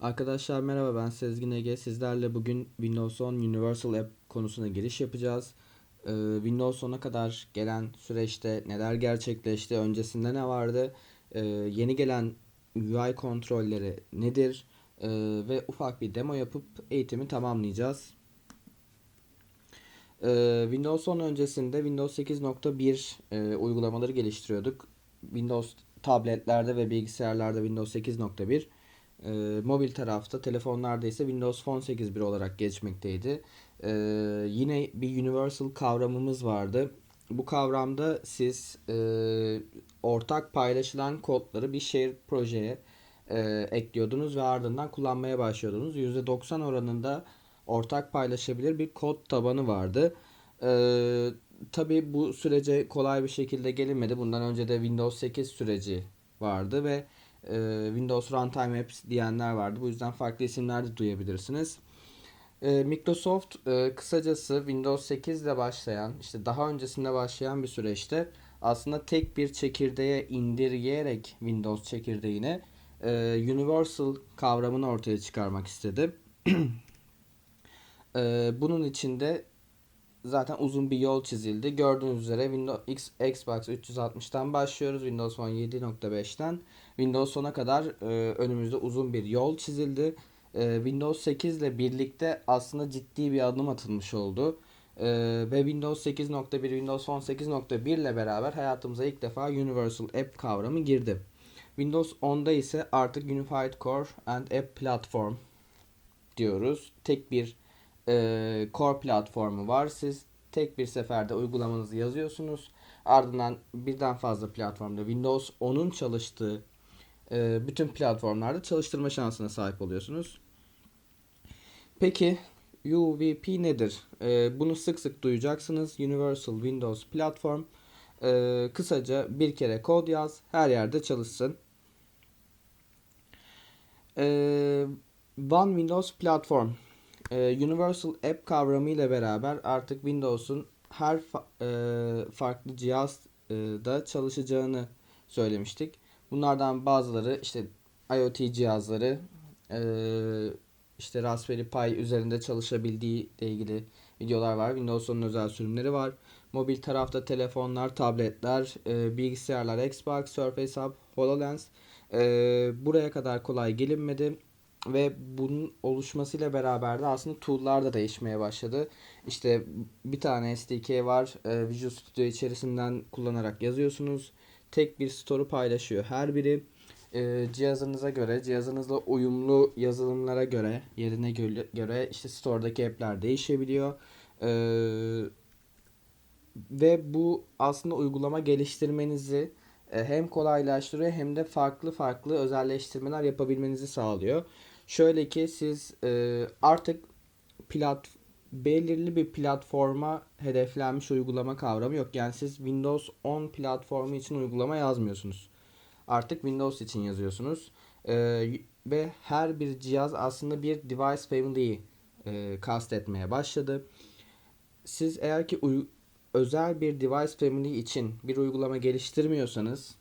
Arkadaşlar merhaba ben Sezgin Ege. Sizlerle bugün Windows 10 Universal App konusuna giriş yapacağız. Ee, Windows 10'a kadar gelen süreçte neler gerçekleşti, öncesinde ne vardı, Ee, yeni gelen UI kontrolleri nedir Ee, ve ufak bir demo yapıp eğitimi tamamlayacağız. Ee, Windows 10 öncesinde Windows 8.1 e, uygulamaları geliştiriyorduk. Windows tabletlerde ve bilgisayarlarda Windows 8.1 e, mobil tarafta, telefonlarda ise Windows Phone 8.1 olarak geçmekteydi. E, yine bir universal kavramımız vardı. Bu kavramda siz e, ortak paylaşılan kodları bir share projeye e, ekliyordunuz ve ardından kullanmaya başlıyordunuz. %90 oranında ortak paylaşabilir bir kod tabanı vardı. E, tabii bu sürece kolay bir şekilde gelinmedi. Bundan önce de Windows 8 süreci vardı ve e, Windows Runtime Apps diyenler vardı. Bu yüzden farklı isimler de duyabilirsiniz. E, Microsoft e, kısacası Windows 8 ile başlayan, işte daha öncesinde başlayan bir süreçte aslında tek bir çekirdeğe indirgeyerek Windows çekirdeğine e, Universal kavramını ortaya çıkarmak istedi. e, bunun için de zaten uzun bir yol çizildi. Gördüğünüz üzere Windows X, Xbox 360'tan başlıyoruz. Windows Phone 7.5'ten Windows 10'a kadar e, önümüzde uzun bir yol çizildi. E, Windows 8 ile birlikte aslında ciddi bir adım atılmış oldu. E, ve Windows 8.1, Windows Phone 8.1 ile beraber hayatımıza ilk defa Universal App kavramı girdi. Windows 10'da ise artık Unified Core and App Platform diyoruz. Tek bir e, core platformu var. Siz tek bir seferde uygulamanızı yazıyorsunuz. Ardından birden fazla platformda Windows 10'un çalıştığı e, bütün platformlarda çalıştırma şansına sahip oluyorsunuz. Peki UWP nedir? E, bunu sık sık duyacaksınız. Universal Windows Platform. E, kısaca bir kere kod yaz, her yerde çalışsın. E, One Windows Platform. E, Universal App kavramı ile beraber artık Windows'un her fa- e, farklı cihazda çalışacağını söylemiştik. Bunlardan bazıları işte IoT cihazları, işte Raspberry Pi üzerinde çalışabildiği ile ilgili videolar var. Windows'un özel sürümleri var. Mobil tarafta telefonlar, tabletler, bilgisayarlar, Xbox, Surface Hub, HoloLens. Buraya kadar kolay gelinmedi ve bunun oluşmasıyla beraber de aslında tool'lar da değişmeye başladı. İşte bir tane SDK var. Visual Studio içerisinden kullanarak yazıyorsunuz. Tek bir store'u paylaşıyor. Her biri e, cihazınıza göre, cihazınızla uyumlu yazılımlara göre, yerine göre, göre işte store'daki app'ler değişebiliyor. E, ve bu aslında uygulama geliştirmenizi e, hem kolaylaştırıyor hem de farklı farklı özelleştirmeler yapabilmenizi sağlıyor. Şöyle ki siz e, artık plat belirli bir platforma hedeflenmiş uygulama kavramı yok. Yani siz Windows 10 platformu için uygulama yazmıyorsunuz. Artık Windows için yazıyorsunuz. E, ve her bir cihaz aslında bir device family'yi e, kastetmeye başladı. Siz eğer ki özel bir device family için bir uygulama geliştirmiyorsanız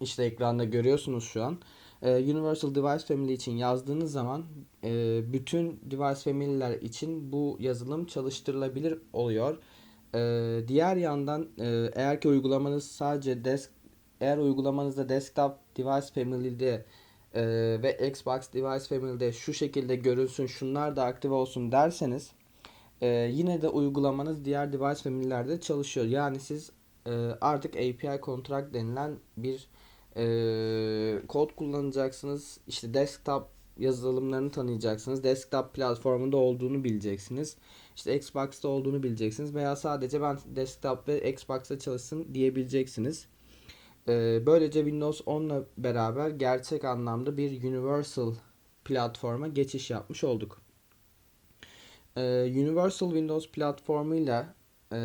işte ekranda görüyorsunuz şu an. Ee, Universal Device Family için yazdığınız zaman e, bütün device family'ler için bu yazılım çalıştırılabilir oluyor. Ee, diğer yandan e, eğer ki uygulamanız sadece desk eğer uygulamanızda desktop device family'de e, ve Xbox device family'de şu şekilde görülsün, şunlar da aktif olsun derseniz e, yine de uygulamanız diğer device family'lerde çalışıyor. Yani siz e, artık API contract denilen bir e, kod kullanacaksınız. İşte desktop yazılımlarını tanıyacaksınız. Desktop platformunda olduğunu bileceksiniz. İşte Xbox'ta olduğunu bileceksiniz veya sadece ben desktop ve Xbox'ta çalışsın diyebileceksiniz. E, böylece Windows 10 ile beraber gerçek anlamda bir universal platforma geçiş yapmış olduk. E, universal Windows platformuyla e,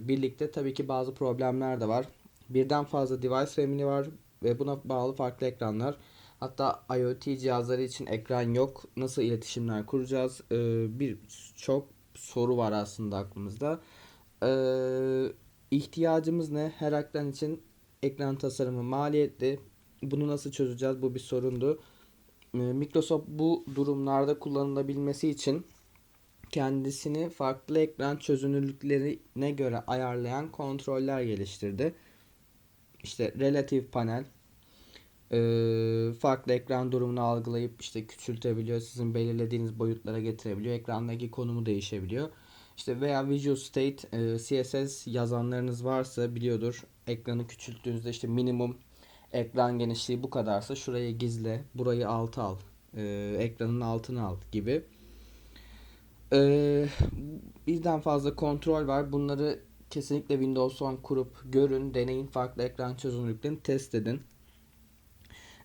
birlikte tabii ki bazı problemler de var. Birden fazla device family var ve buna bağlı farklı ekranlar. Hatta IoT cihazları için ekran yok. Nasıl iletişimler kuracağız? Ee, bir çok soru var aslında aklımızda. Ee, ihtiyacımız ne? Her ekran için ekran tasarımı maliyetli. Bunu nasıl çözeceğiz? Bu bir sorundu. e, Microsoft bu durumlarda kullanılabilmesi için kendisini farklı ekran çözünürlüklerine göre ayarlayan kontroller geliştirdi. İşte relative panel e, farklı ekran durumunu algılayıp işte küçültebiliyor, sizin belirlediğiniz boyutlara getirebiliyor, ekrandaki konumu değişebiliyor. İşte veya Visual State e, CSS yazanlarınız varsa biliyordur. Ekranı küçülttüğünüzde işte minimum ekran genişliği bu kadarsa şurayı gizle, burayı alta al, e, ekranın altına al gibi. E, birden fazla kontrol var. Bunları kesinlikle Windows 10 kurup görün, deneyin, farklı ekran çözünürlüklerini test edin.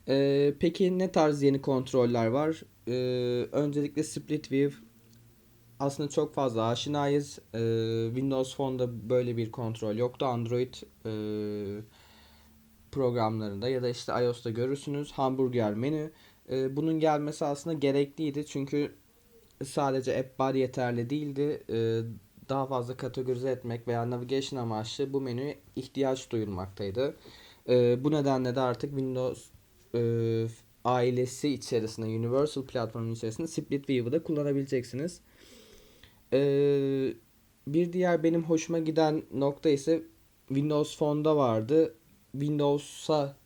E, peki ne tarz yeni kontroller var? E, öncelikle Split View aslında çok fazla aşinayız. E, Windows Phone'da böyle bir kontrol yoktu. Android e, programlarında ya da işte iOS'ta görürsünüz. Hamburger menü. E, bunun gelmesi aslında gerekliydi. Çünkü sadece app bar yeterli değildi. E, daha fazla kategorize etmek veya navigation amaçlı bu menüye ihtiyaç duyulmaktaydı. E, bu nedenle de artık Windows e, ailesi içerisinde, Universal platformun içerisinde Split View'u da kullanabileceksiniz. E, bir diğer benim hoşuma giden nokta ise Windows Phone'da vardı. Windows'a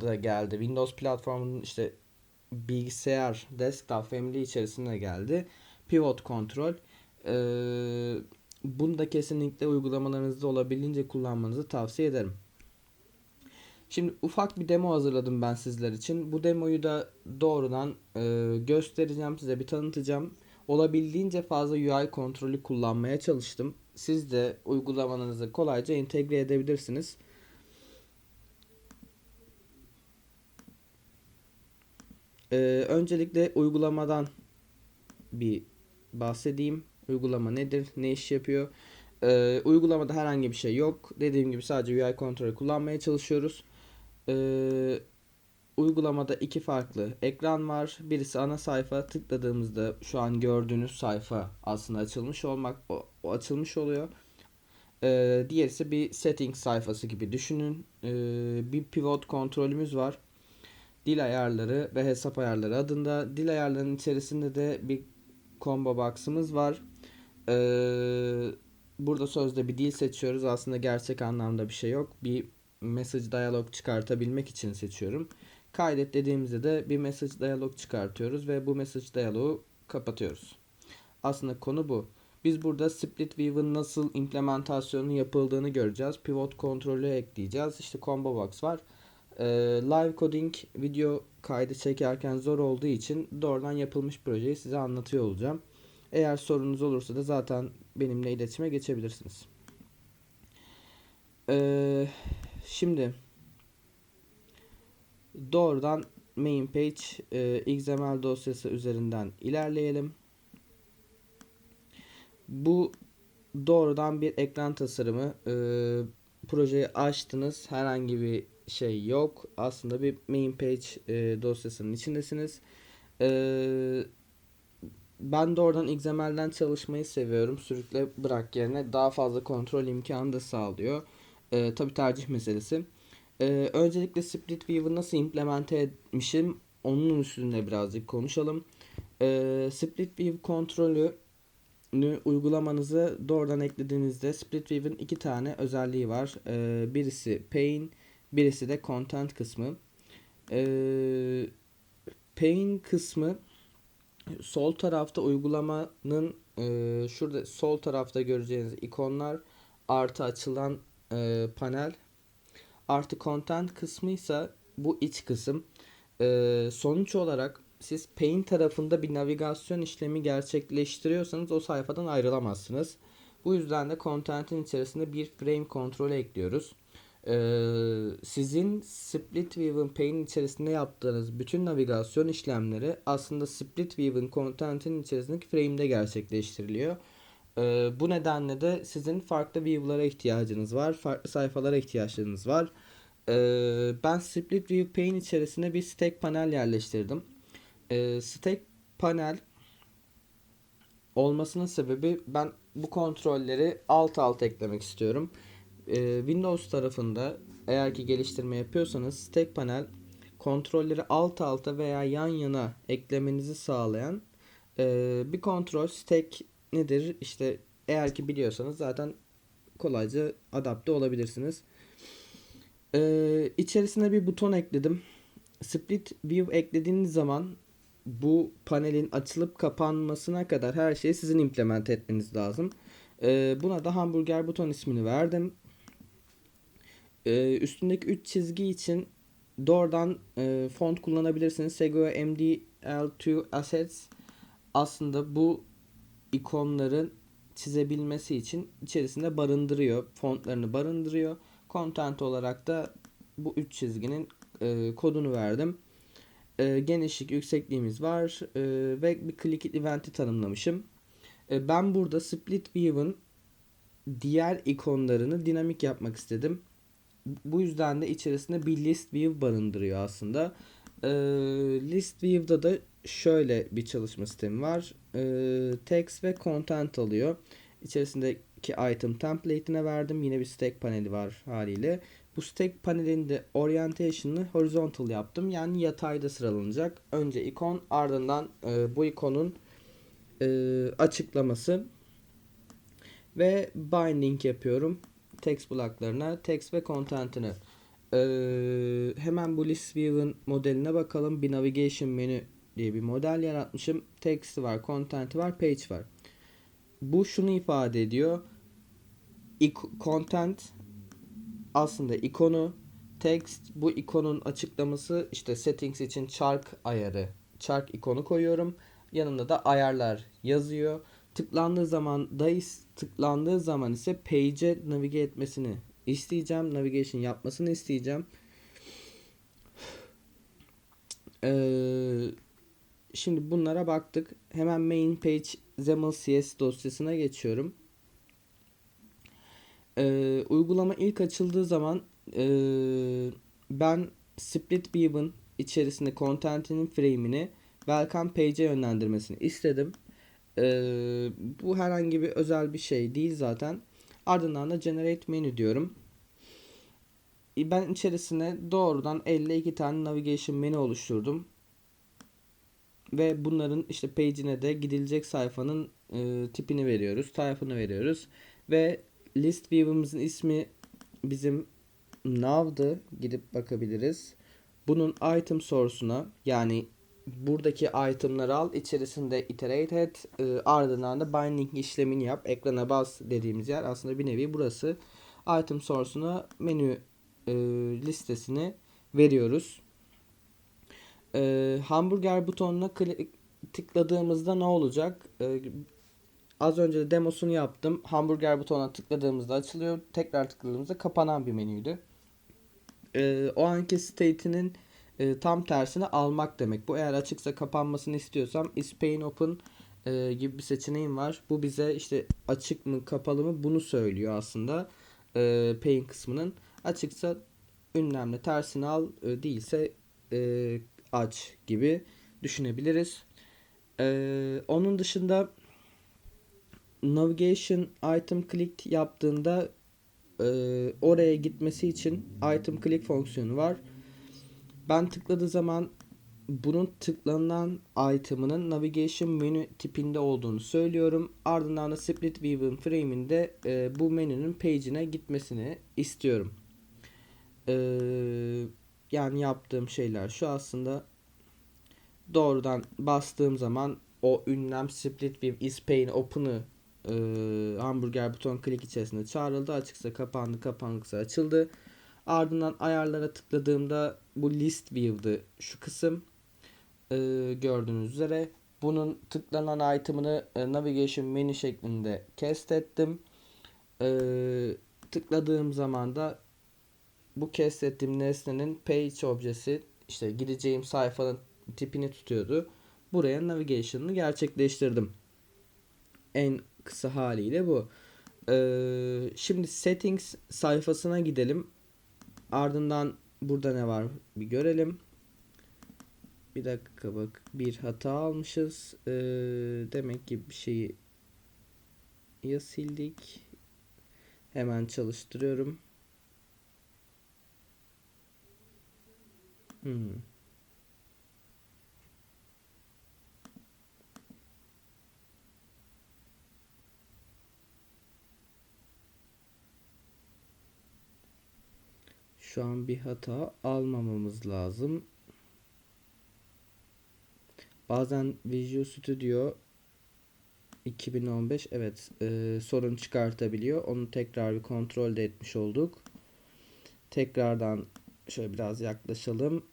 da geldi. Windows platformunun işte bilgisayar, desktop, family içerisinde geldi. Pivot kontrol. Ee, bunu da kesinlikle uygulamalarınızda olabildiğince kullanmanızı tavsiye ederim. Şimdi ufak bir demo hazırladım ben sizler için. Bu demoyu da doğrudan e, göstereceğim size bir tanıtacağım. Olabildiğince fazla UI kontrolü kullanmaya çalıştım. Siz de uygulamanızı kolayca entegre edebilirsiniz. Ee, öncelikle uygulamadan bir bahsedeyim. Uygulama nedir? Ne iş yapıyor? Ee, uygulamada herhangi bir şey yok. Dediğim gibi sadece UI kontrolü kullanmaya çalışıyoruz. Ee, uygulamada iki farklı ekran var. Birisi ana sayfa. Tıkladığımızda şu an gördüğünüz sayfa aslında açılmış olmak o, o açılmış oluyor. Ee, diğerisi bir setting sayfası gibi düşünün. Ee, bir pivot kontrolümüz var dil ayarları ve hesap ayarları adında. Dil ayarlarının içerisinde de bir combo box'ımız var. Ee, burada sözde bir dil seçiyoruz. Aslında gerçek anlamda bir şey yok. Bir message dialog çıkartabilmek için seçiyorum. Kaydet dediğimizde de bir message dialog çıkartıyoruz ve bu message dialogu kapatıyoruz. Aslında konu bu. Biz burada split view'ın nasıl implementasyonu yapıldığını göreceğiz. Pivot kontrolü ekleyeceğiz. İşte combo box var. Ee, live coding video kaydı çekerken zor olduğu için doğrudan yapılmış projeyi size anlatıyor olacağım. Eğer sorunuz olursa da zaten benimle iletişime geçebilirsiniz. Ee, şimdi doğrudan main page e, XML dosyası üzerinden ilerleyelim. Bu doğrudan bir ekran tasarımı. E, projeyi açtınız. Herhangi bir şey yok. Aslında bir main page e, dosyasının içindesiniz. E, ben de oradan XML'den çalışmayı seviyorum. Sürükle bırak yerine daha fazla kontrol imkanı da sağlıyor. E, tabii tercih meselesi. E, öncelikle Split View'ı nasıl implemente etmişim onun üstünde birazcık konuşalım. E, Split View kontrolü uygulamanızı doğrudan eklediğinizde Split View'in iki tane özelliği var. E, birisi Pane, Birisi de content kısmı. Ee, Pain kısmı sol tarafta uygulamanın e, şurada sol tarafta göreceğiniz ikonlar artı açılan e, panel artı content kısmı ise bu iç kısım. E, sonuç olarak siz Paint tarafında bir navigasyon işlemi gerçekleştiriyorsanız o sayfadan ayrılamazsınız. Bu yüzden de content'in içerisinde bir frame kontrolü ekliyoruz. Ee, sizin Split View'ın Paint içerisinde yaptığınız bütün navigasyon işlemleri aslında Split View'ın content'in içerisindeki frame'de gerçekleştiriliyor. Ee, bu nedenle de sizin farklı view'lara ihtiyacınız var. Farklı sayfalara ihtiyaçlarınız var. Ee, ben Split View Paint içerisine bir stack panel yerleştirdim. Ee, stack panel olmasının sebebi ben bu kontrolleri alt alt eklemek istiyorum. Windows tarafında eğer ki geliştirme yapıyorsanız Stack Panel kontrolleri alt alta veya yan yana eklemenizi sağlayan e, bir kontrol stack nedir? İşte eğer ki biliyorsanız zaten kolayca adapte olabilirsiniz. E, içerisine bir buton ekledim. Split view eklediğiniz zaman bu panelin açılıp kapanmasına kadar her şeyi sizin implement etmeniz lazım. E, buna da hamburger buton ismini verdim. E, üstündeki 3 çizgi için doğrudan e, font kullanabilirsiniz. Segoya MDL2 Assets aslında bu ikonların çizebilmesi için içerisinde barındırıyor. Fontlarını barındırıyor. Content olarak da bu 3 çizginin e, kodunu verdim. E, genişlik, yüksekliğimiz var e, ve bir click event'i tanımlamışım. E, ben burada split view'ın diğer ikonlarını dinamik yapmak istedim. Bu yüzden de içerisinde bir list view barındırıyor aslında. E, list view'da da şöyle bir çalışma sistemi var. E, text ve content alıyor. İçerisindeki item template'ine verdim. Yine bir stack paneli var haliyle. Bu stack panelinde orientation'ı horizontal yaptım. Yani yatayda sıralanacak. Önce ikon ardından e, bu ikonun e, açıklaması ve binding yapıyorum text bloklarına text ve content'ini ee, hemen bu list view'ın modeline bakalım. Bir navigation menü diye bir model yaratmışım. Text'i var content'i var page var. Bu şunu ifade ediyor. İk- content aslında ikonu. Text bu ikonun açıklaması işte settings için çark ayarı çark ikonu koyuyorum. Yanında da ayarlar yazıyor. Tıklandığı zaman da tıklandığı zaman ise page'e navige etmesini isteyeceğim. Navigation yapmasını isteyeceğim. Ee, şimdi bunlara baktık. Hemen main page XAML CS dosyasına geçiyorum. Ee, uygulama ilk açıldığı zaman e, ben split view'ın içerisinde content'inin frame'ini welcome page'e yönlendirmesini istedim. Ee, bu herhangi bir özel bir şey değil zaten. Ardından da generate menu diyorum. E, Ben içerisine doğrudan 52 tane navigation menü oluşturdum. Ve bunların işte page'ine de gidilecek sayfanın e, tipini veriyoruz, type'ını veriyoruz. Ve list view'ımızın ismi bizim now'dı. Gidip bakabiliriz. Bunun item source'una yani buradaki itemları al içerisinde iterate et e, ardından da binding işlemini yap ekrana bas dediğimiz yer. Aslında bir nevi burası. İtem source'una menü e, listesini veriyoruz. E, hamburger butonuna tıkladığımızda ne olacak? E, az önce de demosunu yaptım. Hamburger butonuna tıkladığımızda açılıyor. Tekrar tıkladığımızda kapanan bir menüydü. E, o anki state'inin e, tam tersini almak demek. Bu eğer açıksa kapanmasını istiyorsam is open e, gibi bir seçeneğim var. Bu bize işte açık mı kapalı mı bunu söylüyor aslında. E, pane kısmının. Açıksa ünlemle tersini al e, değilse e, aç gibi düşünebiliriz. E, onun dışında navigation item click yaptığında e, oraya gitmesi için item click fonksiyonu var ben tıkladığı zaman bunun tıklanan item'ının navigation menü tipinde olduğunu söylüyorum. Ardından da split view'ın frame'inde e, bu menünün page'ine gitmesini istiyorum. E, yani yaptığım şeyler şu aslında doğrudan bastığım zaman o ünlem split view is pane open'ı e, hamburger buton klik içerisinde çağrıldı. Açıksa kapandı, kapanıksa açıldı. Ardından ayarlara tıkladığımda bu list view'dı şu kısım. Ee, gördüğünüz üzere. Bunun tıklanan item'ını e, navigation menü şeklinde cast ettim. Ee, tıkladığım zaman da bu cast ettiğim nesnenin page objesi işte gideceğim sayfanın tipini tutuyordu. Buraya navigation'ını gerçekleştirdim. En kısa haliyle bu. Ee, şimdi settings sayfasına gidelim. Ardından burada ne var bir görelim. Bir dakika bak bir hata almışız. Ee, demek ki bir şeyi ya sildik. Hemen çalıştırıyorum. Hmm. Şu an bir hata almamamız lazım. Bazen Visual Studio 2015 evet e, sorun çıkartabiliyor. Onu tekrar bir kontrol de etmiş olduk. Tekrardan şöyle biraz yaklaşalım.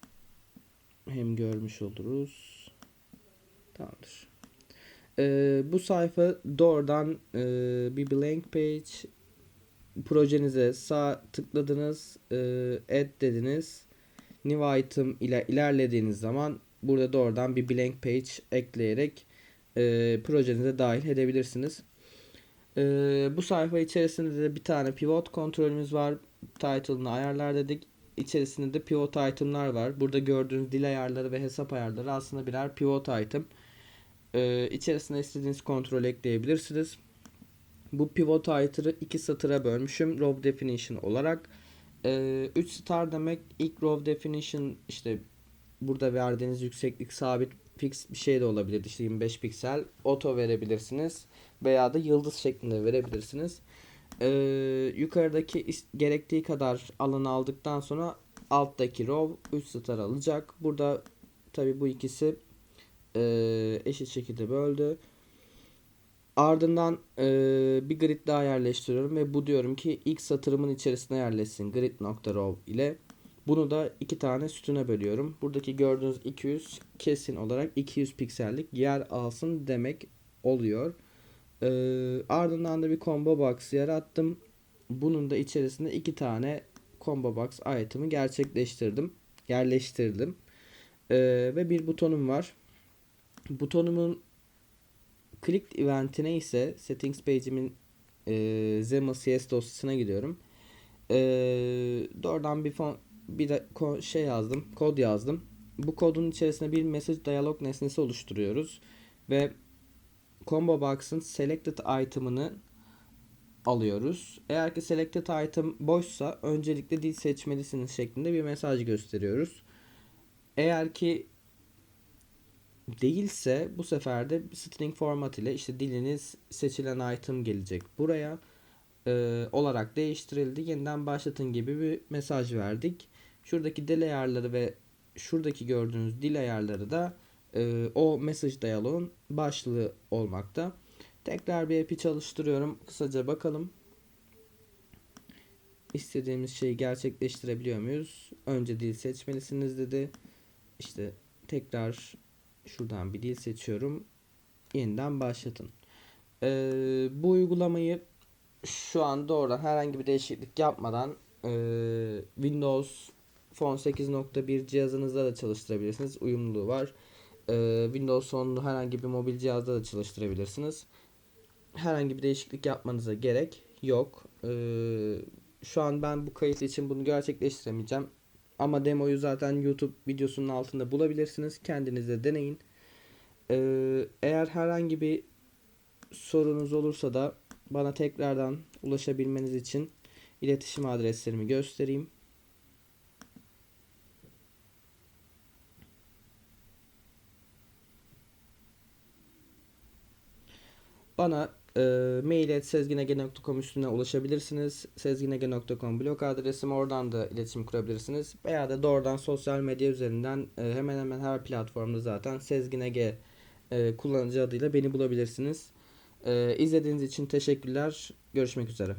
Hem görmüş oluruz. Tamamdır. E, bu sayfa doğrudan e, bir blank page projenize sağ tıkladınız, e, add dediniz. New item ile ilerlediğiniz zaman burada doğrudan bir blank page ekleyerek e, projenize dahil edebilirsiniz. E, bu sayfa içerisinde de bir tane pivot kontrolümüz var. Title'ını ayarlar dedik. İçerisinde de pivot item'lar var. Burada gördüğünüz dil ayarları ve hesap ayarları aslında birer pivot item. E, içerisine istediğiniz kontrol ekleyebilirsiniz. Bu pivot item'ı iki satıra bölmüşüm row definition olarak. 3 star demek ilk row definition işte burada verdiğiniz yükseklik sabit fix bir şey de olabilir. İşte 25 piksel auto verebilirsiniz veya da yıldız şeklinde verebilirsiniz. Ee, yukarıdaki gerektiği kadar alanı aldıktan sonra alttaki row 3 star alacak. Burada tabi bu ikisi e, eşit şekilde böldü. Ardından e, bir grid daha yerleştiriyorum ve bu diyorum ki ilk satırımın içerisine yerleşsin grid.row ile. Bunu da iki tane sütuna bölüyorum. Buradaki gördüğünüz 200 kesin olarak 200 piksellik yer alsın demek oluyor. E, ardından da bir combo box yarattım. Bunun da içerisinde iki tane combo box item'ı gerçekleştirdim. Yerleştirdim. E, ve bir butonum var. Butonumun click eventine ise settings page'imin e, Zema CS dosyasına gidiyorum. E, doğrudan bir fon, bir de ko- şey yazdım, kod yazdım. Bu kodun içerisinde bir message dialog nesnesi oluşturuyoruz ve combo box'ın selected item'ını alıyoruz. Eğer ki selected item boşsa öncelikle dil seçmelisiniz şeklinde bir mesaj gösteriyoruz. Eğer ki değilse bu sefer de string format ile işte diliniz seçilen item gelecek buraya e, olarak değiştirildi. Yeniden başlatın gibi bir mesaj verdik. Şuradaki dil ayarları ve şuradaki gördüğünüz dil ayarları da e, o mesaj diyaloğun başlığı olmakta. Tekrar bir app'i çalıştırıyorum. Kısaca bakalım. İstediğimiz şeyi gerçekleştirebiliyor muyuz? Önce dil seçmelisiniz dedi. İşte tekrar Şuradan bir dil seçiyorum. Yeniden başlatın. Ee, bu uygulamayı şu an doğrudan herhangi bir değişiklik yapmadan e, Windows Phone 8.1 cihazınızda da çalıştırabilirsiniz. Uyumluluğu var. Ee, Windows 10'lu herhangi bir mobil cihazda da çalıştırabilirsiniz. Herhangi bir değişiklik yapmanıza gerek yok. Ee, şu an ben bu kayıt için bunu gerçekleştiremeyeceğim. Ama demoyu zaten YouTube videosunun altında bulabilirsiniz. Kendiniz de deneyin. Ee, eğer herhangi bir sorunuz olursa da bana tekrardan ulaşabilmeniz için iletişim adreslerimi göstereyim. Bana e, mail et sezginege.com üstüne ulaşabilirsiniz. Sezginege.com blog adresim oradan da iletişim kurabilirsiniz. Veya da doğrudan sosyal medya üzerinden e, hemen hemen her platformda zaten Sezginege e, kullanıcı adıyla beni bulabilirsiniz. E, izlediğiniz için teşekkürler. Görüşmek üzere.